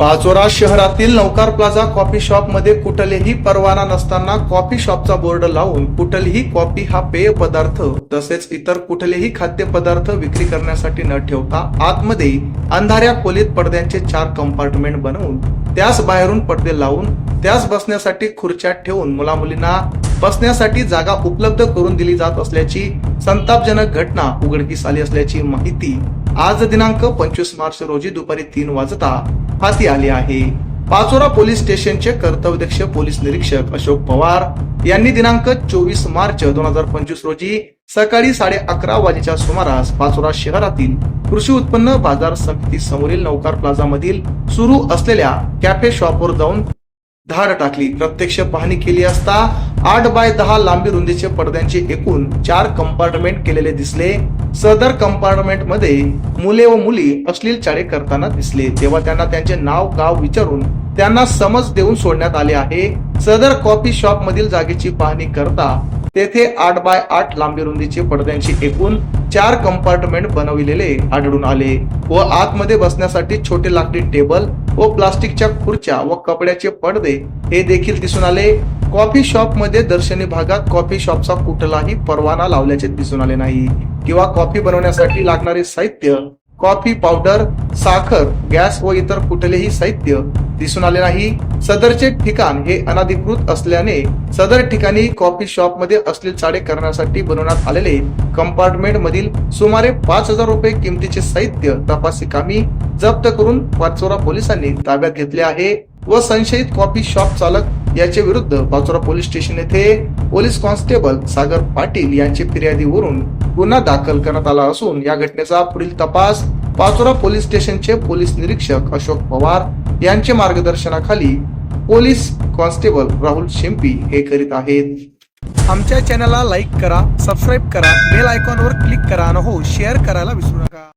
पाचोरा शहरातील नौकार plaza coffee शॉपमध्ये कुठलेही परवाना नसताना कॉफी शॉपचा बोर्ड लावून कुठलीही कॉफी हा पेय पदार्थ तसेच इतर कुठलेही खाद्य पदार्थ विक्री करण्यासाठी न ठेवता आतमध्ये अंधाऱ्या खोलीत पडद्यांचे चार कंपार्टमेंट बनवून त्यास बाहेरून पडदे लावून त्यास बसण्यासाठी खुर्च्या ठेवून मुलामुलींना बसण्यासाठी जागा उपलब्ध करून दिली जात असल्याची संतापजनक घटना उघडकीस आली असल्याची माहिती आज दिनांक पंचवीस मार्च रोजी दुपारी तीन वाजता हाती आली आहे. पाचोरा पोलीस स्टेशनचे कर्तव्यदक्ष पोलीस निरीक्षक अशोक पवार यांनी दिनांक चोवीस मार्च दोन हजार पंचवीस रोजी सकाळी साडे अकरा वाजेच्या सुमारास पाचोरा शहरातील कृषी उत्पन्न बाजार समिती समोरील नौकार प्लाझा मधील सुरू असलेल्या कॅफे शॉपवर जाऊन धाड टाकली. प्रत्यक्ष पाहणी केली असता आठ बाय दहा लांबी रुंदीचे पडद्यांचे एकूण चार कंपार्टमेंट केलेले दिसले. सदर कंपार्टमेंटमध्ये मुले व मुली अश्लील चाळे करताना दिसले. तेव्हा त्यांना त्यांचे नाव गाव विचारून त्यांना समज देऊन सोडण्यात आले आहे. सदर कॉफी शॉप मधील जागेची पाहणी करता तेथे आठ बाय आठ लांबी रुंदीचे पडद्यांचे एकूण चार कंपार्टमेंट बनविलेले आढळून आले व आतमध्ये बसण्यासाठी छोटे लाकडी टेबल व प्लास्टिकच्या खुर्च्या व कपड्याचे पडदे हे देखील दिसून आले. कॉफी शॉपमध्ये दर्शनी भागात कॉफी शॉपचा कुठलाही परवाना लावल्याचे दिसून आले नाही. किंवा कॉफी बनवण्यासाठी लागणारे साहित्य कॉफी पावडर साखर गॅस व इतर कुठलेही साहित्य दिसून आले नाही. सदरचे ठिकाण हे अनधिकृत असल्याने सदर ठिकाणी कॉफी शॉपमध्ये असलेले चाडे करण्यासाठी बनवण्यात आलेले कंपार्टमेंट मधील सुमारे पाच हजार रुपये किमतीचे साहित्य तपासी कामी जप्त करून पाचोरा पोलिसांनी ताब्यात घेतले आहे व संशयित कॉफी शॉप चालक याच्या विरुद्ध पाचोरा पोलीस स्टेशन येथे पोलीस कॉन्स्टेबल सागर पाटील यांची फिर्यादीवरून गुन्हा दाखल करण्यात आला असून या घटनेचा पुढील तपास पाचोरा पोलीस स्टेशनचे पोलीस निरीक्षक अशोक पवार यांचे मार्गदर्शनाखाली पोलीस कॉन्स्टेबल राहुल शिंपी हे करीत आहेत. आमच्या चॅनलला लाईक करा सबस्क्राईब करा बेल आयकॉनवर क्लिक करा आणि हो शेअर करायला विसरू नका.